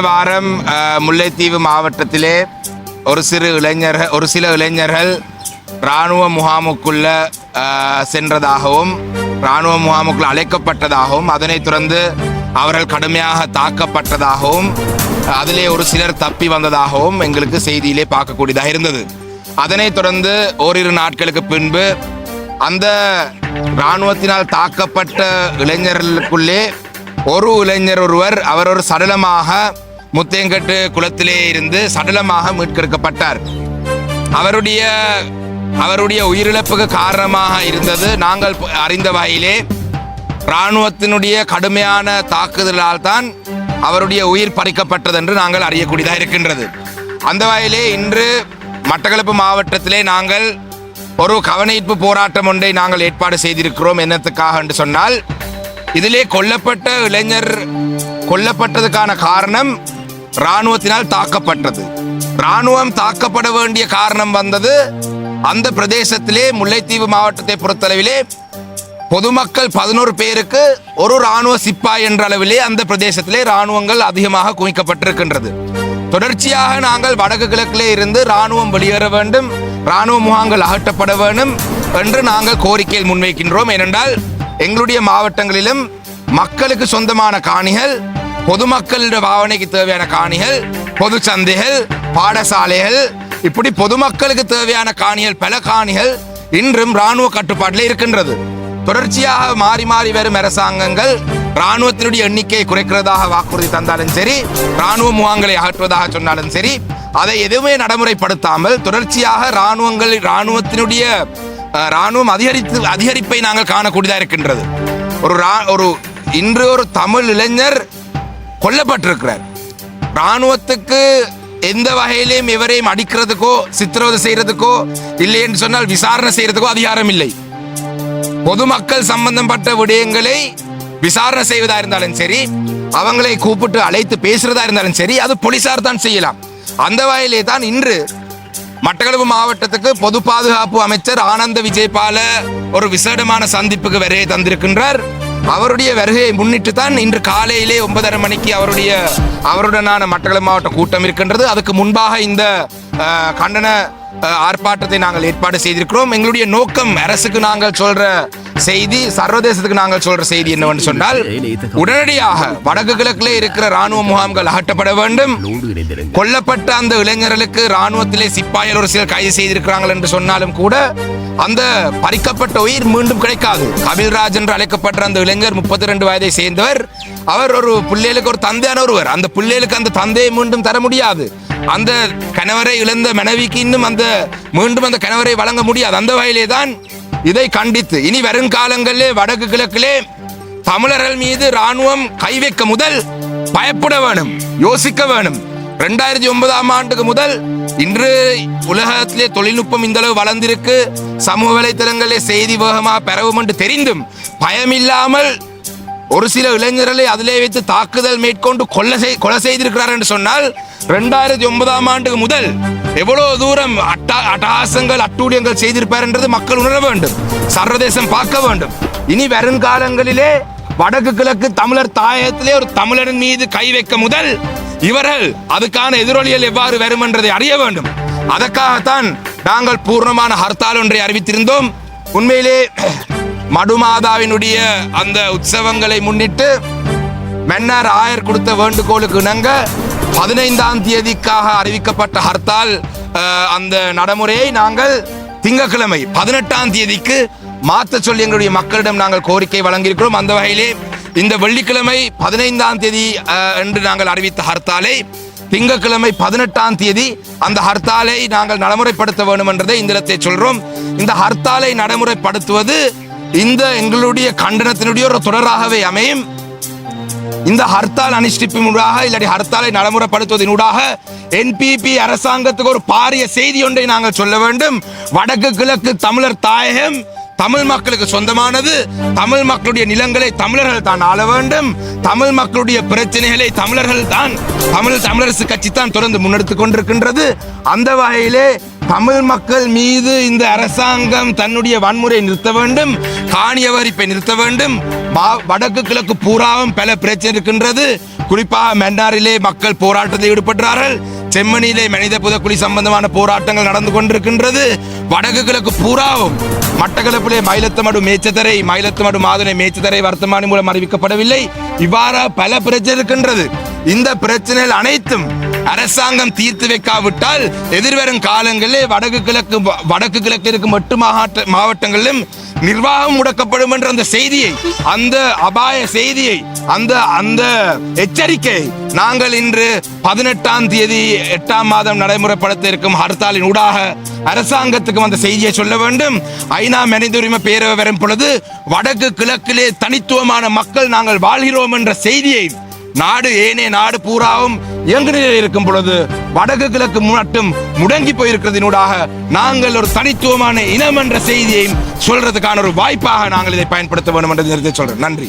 வாரம் முல்லைத்தீவு மாவட்டத்திலே ஒரு சிறு இளைஞர்கள் ஒரு சில இளைஞர்கள் இராணுவ முகாமுக்குள்ள சென்றதாகவும் இராணுவ முகாமுக்குள் அழைக்கப்பட்டதாகவும் அதனைத் தொடர்ந்து அவர்கள் கடுமையாக தாக்கப்பட்டதாகவும் அதிலே ஒரு சிலர் தப்பி வந்ததாகவும் எங்களுக்கு செய்தியிலே பார்க்கக்கூடியதாக இருந்தது. அதனைத் தொடர்ந்து ஓரிரு நாட்களுக்கு பின்பு அந்த இராணுவத்தினால் தாக்கப்பட்ட இளைஞர்களுக்குள்ளே ஒரு இளைஞர் ஒருவர் அவர் ஒரு சடலமாக முத்தேங்கட்டு குளத்திலே இருந்து சடலமாக மீட்கெடுக்கப்பட்டார். அவருடைய அவருடைய உயிரிழப்புக்கு காரணமாக இருந்தது நாங்கள் அறிந்த வகையிலே இராணுவத்தினுடைய கடுமையான தாக்குதலால் தான் அவருடைய உயிர் பறிக்கப்பட்டது என்று நாங்கள் அறியக்கூடியதாக இருக்கின்றது. அந்த வகையிலே இன்று மட்டக்களப்பு மாவட்டத்திலே நாங்கள் ஒரு கவனஈர்ப்பு போராட்டம் ஒன்றை நாங்கள் ஏற்பாடு செய்திருக்கிறோம் என்னத்துக்காக என்று சொன்னால் இதிலே கொல்லப்பட்ட இளைஞர் கொல்லப்பட்டதுக்கான காரணம் இராணுவத்தினால் தாக்கப்பட்டது. இராணுவம் தாக்கப்பட வேண்டிய காரணம் வந்தது. அந்த பிரதேசத்திலே முல்லைத்தீவு மாவட்டத்தை பொறுத்தளவிலே பொதுமக்கள் பதினோரு பேருக்கு ஒரு ராணுவ சிப்பாய் என்ற அளவிலே அந்த பிரதேசத்திலே ராணுவங்கள் அதிகமாக குவிக்கப்பட்டிருக்கின்றது. தொடர்ச்சியாக நாங்கள் வடக்கு கிழக்கிலே இருந்து ராணுவம் வெளியேற வேண்டும் ராணுவ முகாங்கள் அகற்றப்பட வேண்டும் என்று நாங்கள் கோரிக்கையில் முன்வைக்கின்றோம். ஏனென்றால் எங்களுடைய மாவட்டங்களிலும் மக்களுக்கு சொந்தமான காணிகள் பொதுமக்களுடைய பாவனைக்கு தேவையான காணிகள் பொது சந்தைகள் பாடசாலைகள் இப்படி பொதுமக்களுக்கு தேவையான காணிகள் பல காணிகள் இன்றும் ராணுவ கட்டுப்பாட்டில் இருக்கின்றது. தொடர்ச்சியாக மாறி மாறி வரும் அரசாங்கங்கள் ராணுவத்தினுடைய எண்ணிக்கையை குறைக்கிறதாக வாக்குறுதி தந்தாலும் சரி ராணுவ முகாம்களை அகற்றுவதாக சொன்னாலும் சரி அதை எதுவுமே நடைமுறைப்படுத்தாமல் தொடர்ச்சியாக இராணுவங்கள் ராணுவத்தினுடைய இராணுவம் ராணுவம் அதிகரித்து அதிகரிப்பை நாங்கள் காணக்கூடியதாக இருக்கின்றது. ஒரு ரா- ஒரு இன்று ஒரு தமிழ் இளைஞர் கொல்லப்பட்டிருக்கிறார். ராணுவத்துக்கு எந்த வகையிலையும் இவரையும் அடிக்கிறதுக்கோ சித்திரவதை செய்யறதுக்கோ இல்லை என்று சொன்னால் விசாரணை செய்யறதுக்கோ அதிகாரம் இல்லை. பொதுமக்கள் சம்பந்தப்பட்ட விடயங்களை விசாரணை செய்வதா இருந்தாலும் சரி அவங்களை கூப்பிட்டு அழைத்து பேசுறதா இருந்தாலும் சரி அது போலீசார் தான் செய்யலாம். அந்த வகையிலே தான் இன்று மட்டக்களப்பு மாவட்டத்துக்கு பொது பாதுகாப்பு அமைச்சர் ஆனந்த விஜயபால ஒரு விசேடமான சந்திப்புக்கு வருகை தந்திருக்கின்றார். அவருடைய வருகையை முன்னிட்டு தான் இன்று காலையிலே ஒன்பதரை மணிக்கு அவருடைய அவருடனான மட்டக்களப்பு மாவட்ட கூட்டம் இருக்கின்றது. அதுக்கு முன்பாக இந்த கண்டன ஆர்ப்பாட்டத்தை நாங்கள் ஏற்பாடு செய்திருக்கிறோம். எங்களுடைய நோக்கம் அரசுக்கு நாங்கள் சொல்ற செய்தி சர்வதேசத்துக்கு நாங்கள் சொல்ற செய்தி என்னவென்று சொன்னால் உடனடியாக வடக்கு கிழக்கிலே இருக்கிற ராணுவ முகாம்கள் அகற்றப்பட வேண்டும். கொல்லப்பட்ட அந்த இளைஞர்களுக்கு ராணுவத்திலே சிப்பாயில் ஒரு சிலர் கைது செய்திருக்கிறார்கள் என்று சொன்னாலும் கூட அந்த பறிக்கப்பட்ட உயிர் மீண்டும் கிடைக்காது. கபில்ராஜ் என்று அழைக்கப்பட்ட அந்த இளைஞர் முப்பத்தி ரெண்டு வயதை சேர்ந்தவர். அவர் ஒரு பிள்ளைகளுக்கு ஒரு தந்தையான ஒருவர். அந்த பிள்ளைகளுக்கு அந்த தந்தையை மீண்டும் தர முடியாது. அந்த கணவரை இழந்த மனைவிக்கு இன்னும் அந்த மீண்டும் அந்த கணவரை வழங்க முடியாது. அந்த வகையிலே தான் இதை கண்டித்து. இனி வருங்காலங்களிலே வடக்கு கிழக்கிலே தமிழர்கள் மீது ராணுவம் கை வைக்க முதல் பயப்பட வேணும் யோசிக்க வேணும். ரெண்டாயிரத்தி ஒன்பதாம் ஆண்டுக்கு முதல் இன்று உலகத்திலே தொழில்நுட்பம் இந்த அளவு வளர்ந்திருக்கு. சமூக வலைத்தளங்களிலே செய்தி வேகமாக பெறவும் என்று தெரிந்தும் பயமில்லாமல் ஒரு சில இளைஞர்களை அதிலே வைத்து தாக்குதல் மேற்கொண்டு கொலை செய் கொலை செய்திருக்கிறார் என்று சொன்னால் ரெண்டாயிரத்தி ஒன்பதாம் ஆண்டுக்கு முதல் எவ்வளவு தூரம் அட்டா அட்டகாசங்கள் அட்டூழியங்கள் செய்திருப்பார் என்றது மக்கள் உணர வேண்டும் சர்வதேசம் பார்க்க வேண்டும். இனி வருங்காலங்களிலே வடக்கு கிழக்கு தமிழர் தாயகத்திலே ஒரு தமிழரின் மீது கை வைக்க முதல் இவர்கள் அதுக்கான எதிரொலிகள் எவ்வாறு வரும் என்றதை அறிய வேண்டும். அதற்காகத்தான் நாங்கள் பூர்ணமான ஹர்த்தால் ஒன்றை அறிவித்திருந்தோம். உண்மையிலே மடுமாதாவினுடைய அந்த உற்சவங்களை முன்னிட்டு மன்னர் ஆயர் கொடுத்த வேண்டுகோளுக்கு இணங்க பதினைந்தாம் தேதிக்காக அறிவிக்கப்பட்ட ஹர்த்தால் அந்த நடைமுறையை நாங்கள் திங்கக்கிழமை பதினெட்டாம் தேதிக்கு மாற்ற சொல்லி எங்களுடைய மக்களிடம் நாங்கள் கோரிக்கை வழங்கியிருக்கிறோம். அந்த வகையிலே இந்த வெள்ளிக்கிழமை பதினைந்தாம் தேதி என்று நாங்கள் அறிவித்த ஹர்த்தாலை திங்கக்கிழமை பதினெட்டாம் தேதி அந்த ஹர்த்தாலை நாங்கள் நடைமுறைப்படுத்த வேண்டும் என்றதை இந்த இடத்தை சொல்றோம். இந்த ஹர்த்தாலை நடைமுறைப்படுத்துவது இந்த எங்களுடைய கண்டனத்தினுடைய ஒரு தொடராகவே அமையும். இந்த ஹர்த்தால் அனுஷ்டிப்பினூடாக இல்லாட்டி ஹர்த்தாலை நடைமுறைப்படுத்துவதனூடாக என்பிபி அரசாங்கத்துக்கு ஒரு பாரிய செய்தி ஒன்றை நாங்கள் சொல்ல வேண்டும். வடக்கு கிழக்கு தமிழர் தாயகம் தமிழ் மக்களுக்கு சொந்தமானது. தமிழ் மக்களுடைய நிலங்களை தமிழர்கள் தான் ஆள வேண்டும். தமிழ் மக்களுடைய பிரச்சனைகளை தமிழர்கள் தான் தமிழ் தமிழரசு கட்சி தான் தொடர்ந்து முன்னெடுத்துக் கொண்டிருக்கின்றது. அந்த வகையிலே தமிழ் மக்கள் மீது இந்த அரசாங்கம் தன்னுடைய வன்முறையை நிறுத்த வேண்டும். காணிய வரிப்பை நிறுத்த வேண்டும். வடக்கு கிழக்கு பூராவும் பல பிரச்சனை இருக்கின்றது. குறிப்பாக மன்னாரிலே மக்கள் போராட்டத்தில் ஈடுபட்டார்கள் செம்மணியிலே மனித புதக்குழி சம்பந்தமான போராட்டங்கள் நடந்து கொண்டிருக்கின்றது. வடக்கு கிழக்கு பூராவும் மட்டக்களப்பிலே மயிலத்தமடு மேச்சத்தரை மயிலத்தமடு மாதுளை மேச்சத்தரை வர்த்தமானி மூலம் அறிவிக்கப்படவில்லை. இவ்வாறு பல பிரச்சனை இருக்கின்றது. இந்த பிரச்சனைகள் அனைத்தும் அரசாங்கம் தீர்த்து வைக்காவிட்டால் எதிர்வரும் காலங்களில் வடக்கு கிழக்கு வடக்கு கிழக்கு இருக்கும் எட்டு மாவட்டங்களிலும் நிர்வாகம் முடக்கப்படும் என்ற அந்த செய்தியை அந்த அபாய செய்தியை அந்த அந்த எச்சரிக்கை நாங்கள் இன்று பதினெட்டாம் தேதி எட்டாம் மாதம் நடைமுறைப்படுத்த இருக்கும் ஹர்த்தாலின் ஊடாக அரசாங்கத்துக்கு அந்த செய்தியை சொல்ல வேண்டும். ஐநா மனிதுரிமை பேரவை வரும் பொழுது வடக்கு கிழக்கிலே தனித்துவமான மக்கள் நாங்கள் வாழ்கிறோம் என்ற செய்தியை நாடு ஏனே நாடு பூராவும் இயங்கு நிலையில் இருக்கும் பொழுது வடக்கு கிழக்கு மட்டும் முடங்கி போயிருக்கிறதினூடாக நாங்கள் ஒரு தனித்துவமான இனம் என்ற செய்தியை சொல்றதுக்கான ஒரு வாய்ப்பாக நாங்கள் இதை பயன்படுத்த வேண்டும் என்று சொல்றேன். நன்றி.